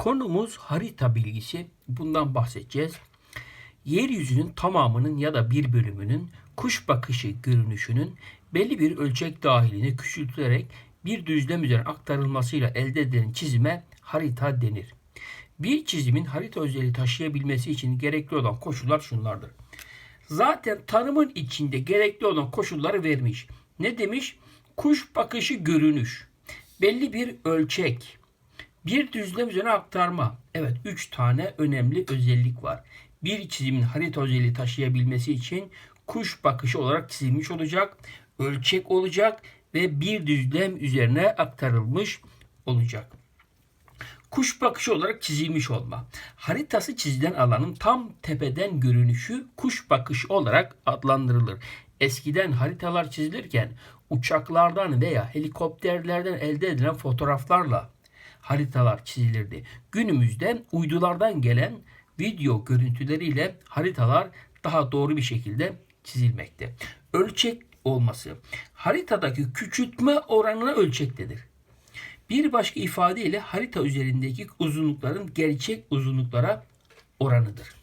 Konumuz harita bilgisi. Bundan bahsedeceğiz. Yeryüzünün tamamının ya da bir bölümünün kuş bakışı görünüşünün belli bir ölçek dahilinde küçültülerek bir düzlem üzerine aktarılmasıyla elde edilen çizime harita denir. Bir çizimin harita özelliği taşıyabilmesi için gerekli olan koşullar şunlardır. Zaten tanımın içinde gerekli olan koşulları vermiş. Ne demiş? Kuş bakışı görünüş. Belli bir ölçek. Bir düzlem üzerine aktarma. Evet 3 tane önemli özellik var. Bir çizimin harita özelliği taşıyabilmesi için kuş bakışı olarak çizilmiş olacak, ölçek olacak ve bir düzlem üzerine aktarılmış olacak. Kuş bakışı olarak çizilmiş olma. Haritası çizilen alanın tam tepeden görünüşü kuş bakışı olarak adlandırılır. Eskiden haritalar çizilirken uçaklardan veya helikopterlerden elde edilen fotoğraflarla haritalar çizilirdi. Günümüzde uydulardan gelen video görüntüleriyle haritalar daha doğru bir şekilde çizilmekte. Ölçek olması haritadaki küçültme oranına ölçektedir. Bir başka ifadeyle harita üzerindeki uzunlukların gerçek uzunluklara oranıdır.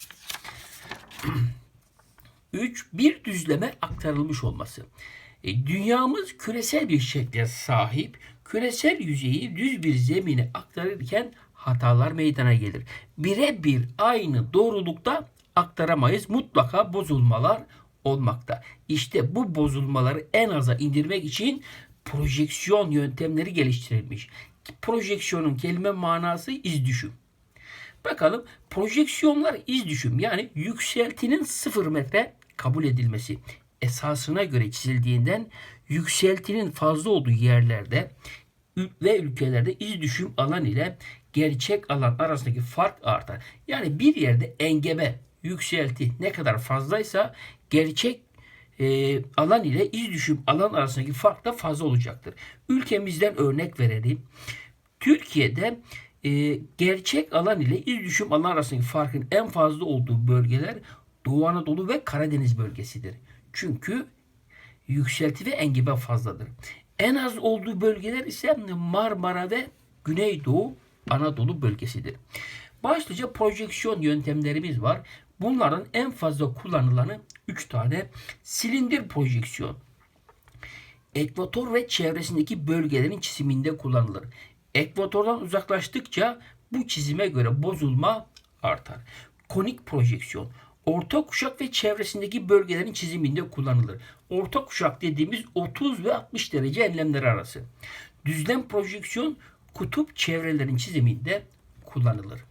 3. Bir düzleme aktarılmış olması. E, dünyamız küresel bir şekle sahip. Küresel yüzeyi düz bir zemine aktarırken hatalar meydana gelir. Birebir aynı doğrulukta aktaramayız. Mutlaka bozulmalar olmakta. İşte bu bozulmaları en aza indirmek için projeksiyon yöntemleri geliştirilmiş. Projeksiyonun kelime manası iz düşüm. Bakalım projeksiyonlar iz düşüm yani yükseltinin sıfır metre kabul edilmesi esasına göre çizildiğinden yükseltinin fazla olduğu yerlerde ve ülkelerde iz düşüm alan ile gerçek alan arasındaki fark artar. Yani bir yerde engebe, yükselti ne kadar fazlaysa gerçek e, alan ile iz düşüm alan arasındaki fark da fazla olacaktır. Ülkemizden örnek verelim. Türkiye'de e, gerçek alan ile iz düşüm alan arasındaki farkın en fazla olduğu bölgeler Doğu Anadolu ve Karadeniz bölgesidir. Çünkü yükselti ve engebe fazladır. En az olduğu bölgeler ise Marmara ve Güneydoğu Anadolu bölgesidir. Başlıca projeksiyon yöntemlerimiz var. Bunların en fazla kullanılanı 3 tane silindir projeksiyon. Ekvator ve çevresindeki bölgelerin çiziminde kullanılır. Ekvatordan uzaklaştıkça bu çizime göre bozulma artar. Konik projeksiyon orta kuşak ve çevresindeki bölgelerin çiziminde kullanılır. Orta kuşak dediğimiz 30 ve 60 derece enlemleri arası. Düzlem projeksiyon kutup çevrelerin çiziminde kullanılır.